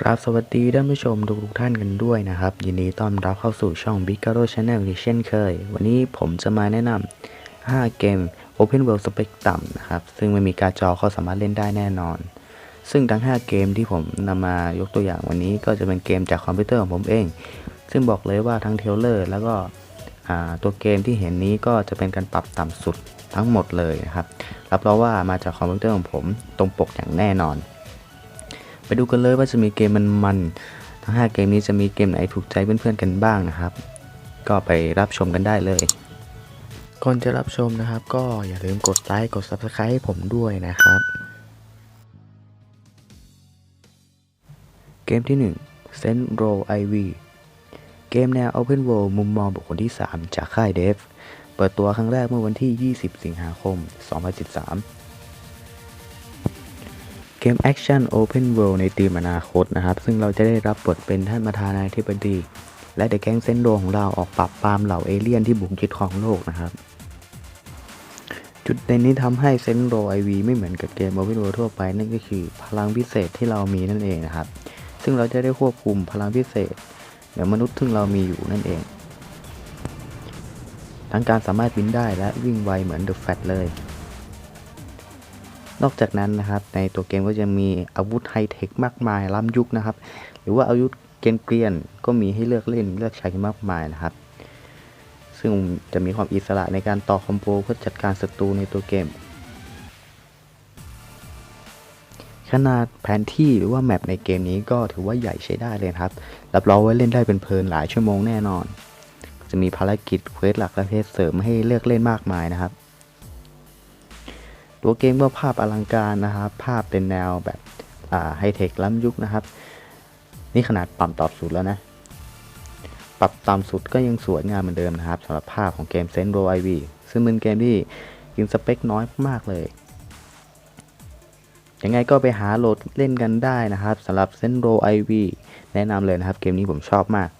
กราบสวัสดีท่านผู้ชมทุกๆท่านกันด้วยนะครับ ยินดีต้อนรับเข้าสู่ช่อง Big g a r o Channel อีกเช่นเคย วันนี้ผมจะมาแนะนำ 5 เกม Open World Spec ต่ำนะครับ ซึ่งไม่มีการจอเขาสามารถเล่นได้แน่นอน ซึ่งทั้ง 5 เกมที่ผมนำมายกตัวอย่างวันนี้ก็จะเป็นเกมจากคอมพิวเตอร์ของผมเอง ซึ่งบอกเลยว่าทั้งเทเลอร์แล้วก็ตัวเกมที่เห็นนี้ก็จะเป็นการปรับต่ำสุดทั้งหมดเลยนะครับรับรองว่ามาจากคอมพิวเตอร์ของผมตรงปกอย่างแน่นอน ไปดูกันเลยว่าจะมีเกมมันๆทั้ง 5 เกมนี้จะมีเกมไหนถูกใจเพื่อนๆกันบ้างนะครับ ก็ไปรับชมกันได้เลยก่อนจะรับชมนะครับ ก็อย่าลืมกดไลค์กด Subscribe ให้ผมด้วยนะครับ เกมที่1 Saint Row IV เกมแนว Open World มุมมองบุคคลที่ 3 จากค่าย Dev เปิดตัวครั้งแรกเมื่อวันที่ 20 สิงหาคม 2013เกมแอคชั่น Open World ในทีมอนาคตนะครับ ซึ่งเราจะได้รับบทเป็นท่านประธานาธิบดี และเด็กแก๊งเซนโดของเราออกปราบปรามเหล่าเอเลี่ยนที่บุกยึดครองโลกนะครับ จุดเด่นนี้ทำให้เซนโดไอวีไม่เหมือนกับเกม Open World ทั่วไป นั่นก็คือพลังพิเศษที่เรามีนั่นเองนะครับ ซึ่งเราจะได้ควบคุมพลังพิเศษเหนือมนุษย์ซึ่งเรามีอยู่นั่นเอง ทั้งการสามารถบินได้และวิ่งไวเหมือน The Flash เลย นอกจากนั้นนะครับ ในตัวเกมก็จะมีอาวุธไฮเทคมากมายล้ำยุคนะครับ หรือว่าอาวุธเกรียนก็มีให้เลือกเล่นเลือกใช้มากมายนะครับ ซึ่งจะมีความอิสระในการต่อคอมโบเพื่อจัดการศัตรูในตัวเกม ขนาดแผนที่หรือว่าแมปในเกมนี้ก็ถือว่าใหญ่ใช้ได้เลยครับ รับรองว่าเล่นได้เป็นเพลินหลายชั่วโมงแน่นอน จะมีภารกิจเควสหลักและเพจเสริมให้เลือกเล่นมากมายนะครับ ตัวเกมก็ภาพอลังการนะครับ ภาพเป็นแนวแบบไฮเทคล้ำยุคนะครับ นี่ขนาดปรับตอบสุดแล้วนะ ปรับต่ำสุดก็ยังสวยงามเหมือนเดิมนะครับสำหรับภาพของเกม s e n t r o IV ซึ่งเป็นเกมที่กินสเปคน้อยมากเลยยังไงก็ไปหาโหลดเล่นกันได้นะครับสำหรับ s e n t r o IV แนะนำเลยนะครับ เกมนี้ผมชอบมาก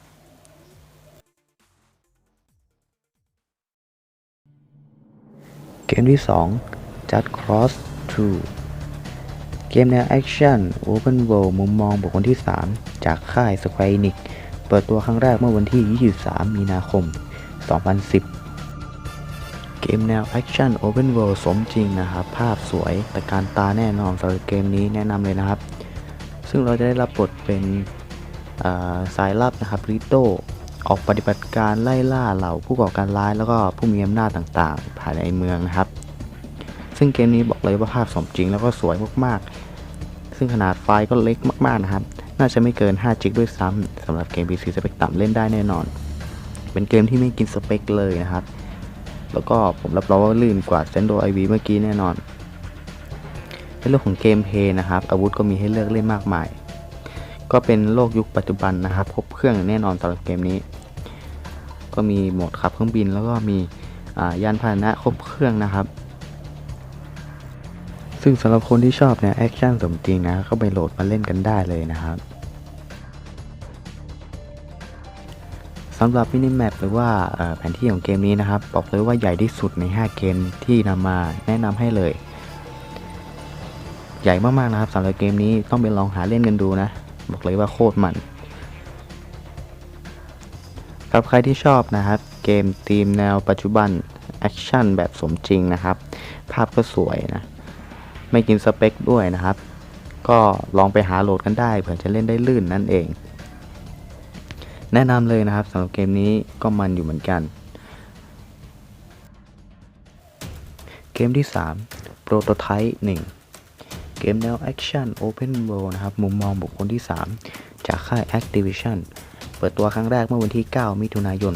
เกมที่ 2 Just Cross 2 เกมแนวแอคชั่น Open World มุมมองบุคคลที่ 3 จากค่าย Square Enix เปิดตัวครั้งแรกเมื่อวันที่ 23 มีนาคม 2010 เกมแนวแอคชั่น Open World สมจริงนะครับ ภาพสวยแต่การตาแน่นอนสำหรับเกมนี้แนะนำเลยนะครับ ซึ่งเราจะได้รับบทเป็นาสายลับนะครับริโตออกปฏิบัติการไล่ล่าเหล่าผู้ก่อการร้ายแล้วก็ผู้มีอำนาจต่างๆ ภายในเมืองนะครับ ซึ่งเกมนี้บอกเลยว่าภาพสมจริงแล้วก็สวยมากๆ ซึ่งขนาดไฟล์ก็เล็กมากๆนะครับ น่าจะไม่เกิน 5 จิกด้วยซ้ำสำหรับเกม PC สเปคต่ำเล่นได้แน่นอน เป็นเกมที่ไม่กินสเปคเลยนะครับ แล้วก็ผมรับรองว่าลื่นกว่า Sendo IV เมื่อกี้แน่นอน ในเรื่องของเกมเพย์นะครับ อาวุธก็มีให้เลือกเล่นมากมาย ก็เป็นโลกยุคปัจจุบันนะครับครบเครื่องแน่นอนสำหรับเกมนี้ ก็มีโหมดขับเครื่องบินแล้วก็มียานพาหนะครบเครื่องนะครับ ซึ่งสำหรับคนที่ชอบเนี่ยแอคชั่นสมจริงนะก็ไปโหลดมาเล่นกันได้เลยนะครับสำหรับมินิแมปหรือว่าแผนที่ของเกมนี้นะครับบอกเลยว่าใหญ่ที่สุดใน 5 เกมที่นำมาแนะนำให้เลย ใหญ่มากๆนะครับสำหรับเกมนี้ต้องไปลองหาเล่นกันดูนะ บอกเลยว่าโคตรมันครับใครที่ชอบนะครับ เกมธีมแนวปัจจุบันแอคชั่นแบบสมจริงนะครับ ภาพก็สวยนะ ไม่กินสเปคด้วยนะครับ ก็ลองไปหาโหลดกันได้เผื่อจะเล่นได้ลื่นนั่นเอง แนะนำเลยนะครับสำหรับเกมนี้ก็มันอยู่เหมือนกัน เกมที่ 3 Prototype 1 เกมแนวแอคชั่น Open World นะครับ มุมมองบุคคลที่ 3 จากค่าย Activision เปิดตัวครั้งแรกเมื่อวันที่ 9 มิถุนายน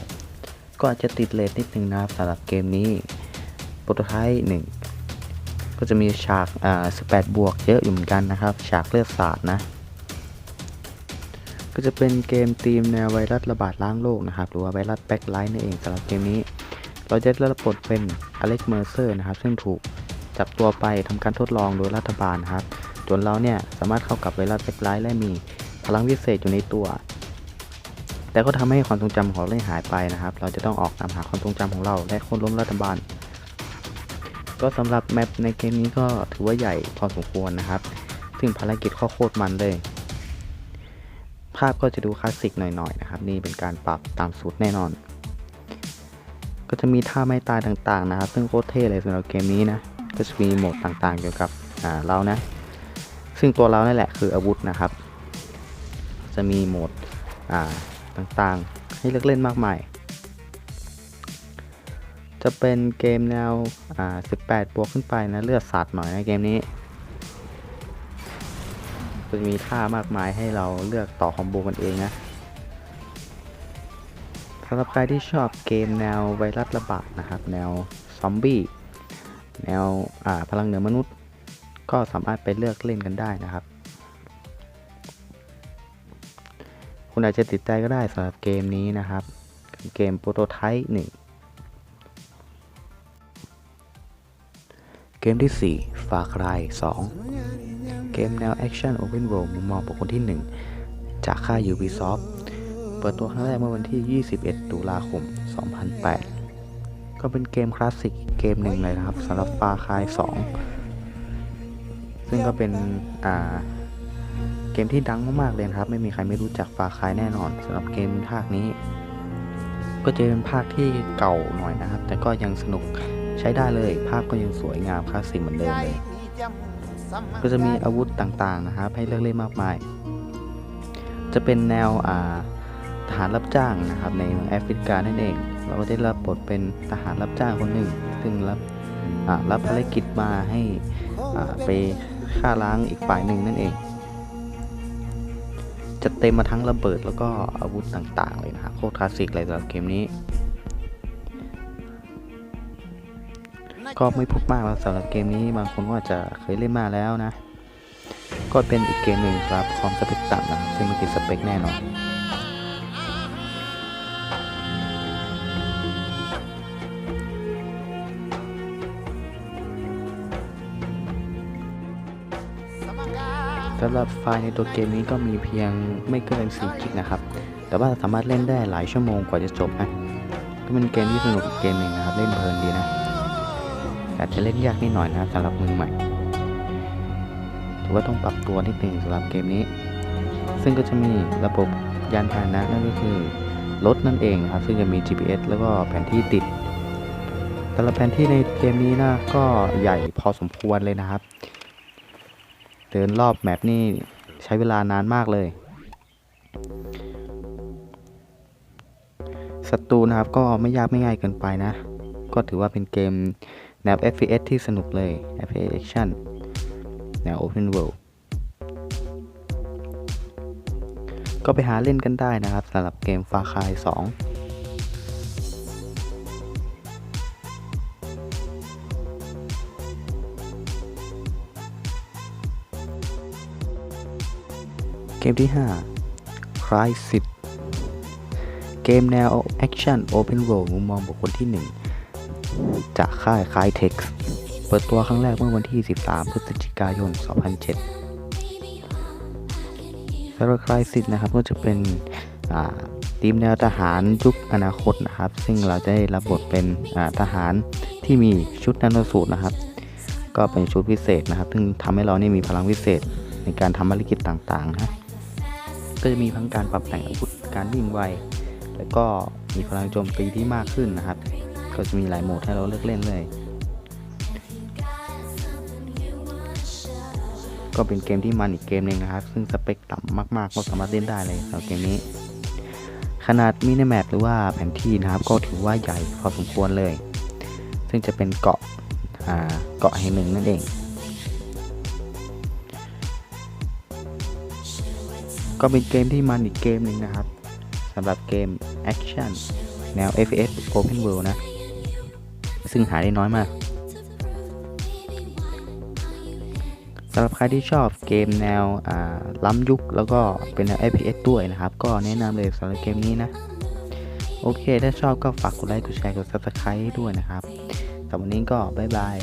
2009 ก็อาจจะติดเลทนิดนึงนะครับสำหรับเกมนี้ Prototype 1 ก็จะมีฉากอ่า18บวกเยอะอยู่เหมือนกันนะครับ ฉากเลือดสาดนะ ก็จะเป็นเกมธีมแนวไวรัสระบาดล้างโลกนะครับ หรือว่าไวรัสแบ็คไลท์นั่นเองสำหรับเกมนี้ เราจะได้รับบทเป็นอเล็กเมอร์เซอร์นะครับ ซึ่งถูกจับตัวไปทำการทดลองโดยรัฐบาลนะครับจนเราเนี่ยสามารถเข้ากับไวรัสแบ็คไลท์และมีพลังวิเศษอยู่ในตัว แต่ก็ทำให้ความทรงจำของเราหายไปนะครับ เราจะต้องออกตามหาความทรงจำของเรา และคนล้มรัฐบาล ก็สำหรับแมปในเกมนี้ก็ถือว่าใหญ่พอสมควรนะครับ ซึ่งภารกิจข้อโคตรมันเลย ภาพก็จะดูคลาสสิกหน่อยๆนะครับ นี่เป็นการปรับตามสูตรแน่นอน ก็จะมีท่าไม่ตายต่างๆนะครับ ซึ่งโคตรเท่เลยสำหรับเกมนี้นะ ก็จะมีโหมดต่างๆเกี่ยวกับเรานะ ซึ่งตัวเรานั่นแหละคืออาวุธนะครับ จะมีโหมดต่างๆ ให้เลือกเล่นมากมาย จะเป็นเกมแนวอ่า18 บวกขึ้นไปนะ เลือดสัตว์หน่อยนะเกมนี้จะมีท่ามากมายให้เราเลือกต่อคอมโบกันเองนะสำหรับใครที่ชอบเกมแนวไวรัสระบาดนะครับ แนวซอมบี้แนวอ่าพลังเหนือมนุษย์ ก็สามารถไปเลือกเล่นกันได้นะครับ คุณอาจจะติดใจก็ได้สำหรับเกมนี้นะครับ เกมโปรโตไทป์หนึ่ง เกมที่4 Far Cry 2เกมแนวแอคชั่น Open World มุมมองบุคคลที่ 1 จากค่าย Ubisoft เปิดตัวครั้งแรกเมื่อวันที่ 21 ตุลาคม 2008 ก็เป็นเกมคลาสสิกเกมหนึ่งเลยนะครับสำหรับ Far Cry 2ซึ่งก็เป็นอ่าเกมที่ดังมากๆเลยครับ ไม่มีใครไม่รู้จัก Far Cry แน่นอนสำหรับเกมภาคนี้ ก็จะเป็นภาคที่เก่าหน่อยนะครับ แต่ก็ยังสนุก ใช้ได้เลยภาพก็ยังสวยงามคลาสสิกเหมือนเดิมเลย ก็จะมีอาวุธต่างๆนะครับ ให้เลือกเล่นมากมาย จะเป็นแนวอ่าทหารรับจ้างนะครับในเมืองแอฟริกานั่นเอง เราก็ได้รับบทเป็นทหารรับจ้างคนหนึ่ง ซึ่งรับรับภารกิจมาให้ไปฆ่าล้างอีกฝ่ายหนึ่งนั่นเอง จะเต็มมาทั้งระเบิดแล้วก็อาวุธต่างๆเลยนะครับโคตรคลาสสิกเลยสำหรับเกมนี้ ก็ไม่พูดมากสำหรับเกมนี้บางคนก็อาจจะเคยเล่นมาแล้วนะ ก็เป็นอีกเกมหนึ่งครับความสเปคต่ำนะซึ่งมันติดสเปคแน่นอนสำหรับไฟล์ในตัวเกมนี้ก็มีเพียงไม่เกิน4กิกนะครับ แต่ว่าสามารถเล่นได้หลายชั่วโมงกว่าจะจบนะ ก็เป็นเกมที่สนุกเกมหนึ่งนะครับ เล่นเพลินดีนะ อาจจะเล่นยากนิดหน่อยนะสำหรับมือใหม่ถือว่าต้องปรับตัวนิดหนึ่งสำหรับเกมนี้ ซึ่งก็จะมีระบบยานพาหนะนั่นก็คือรถนั่นเองครับ ซึ่งจะมี GPS แล้วก็แผนที่ติด แต่ละแผนที่ในเกมนี้นะก็ใหญ่พอสมควรเลยนะครับ เดินรอบแมปนี่ใช้เวลานานมากเลยศัตรูนะครับก็ไม่ยากไม่ง่ายเกินไปนะ ก็ถือว่าเป็นเกม แนว FPS ที่สนุกเลย FPS Action แนว Open World ก็ไปหาเล่นกันได้นะครับสำหรับเกม Far Cry 2เกมที่ 5 Crysis เกมแนว Action Open World มุมมองบุคคลที่ 1 จากค่าย Crytek เปิดตัวครั้งแรกเมื่อวันที่ 13 พฤศจิกายน 2007สำหรับ Crysis นะครับก็จะเป็นทีมแนวทหารยุคอนาคตนะครับ ซึ่งเราจะได้รับบทเป็นทหารที่มีชุดนันสูตรนะครับ ก็เป็นชุดพิเศษนะครับ ซึ่งทำให้เรานี่มีพลังพิเศษในการทำภารกิจต่างๆนะก็จะมีทั้งการปรับแต่งอาวุธการวิ่งไว แล้วก็มีพลังโจมตีที่มากขึ้นนะครับ ก็จะมีหลายโหมดให้เราเลือกเล่นเลย ก็เป็นเกมที่มันอีกเกมหนึ่งนะครับ ซึ่งสเปคต่ำมากๆ ก็สามารถเล่นได้เลยสำหรับเกมนี้ ขนาดมินิแมปหรือว่าแผนที่นะครับ ก็ถือว่าใหญ่พอสมควรเลย ซึ่งจะเป็นเกาะเกาะแห่งหนึ่งนั่นเอง ก็เป็นเกมที่มันอีกเกมหนึ่งนะครับสำหรับเกมแอคชั่นแนว FPS Open World นะ ซึ่งหาได้น้อยมากสำหรับใครที่ชอบเกมแนวล้ำยุคแล้วก็เป็นแนว FPS ด้วยนะครับ ก็แนะนำเลยสำหรับเกมนี้นะ โอเค ถ้าชอบก็ฝากกดไลค์ กดแชร์ กด Subscribe ด้วยนะครับสำหรับวันนี้ก็บ๊ายบาย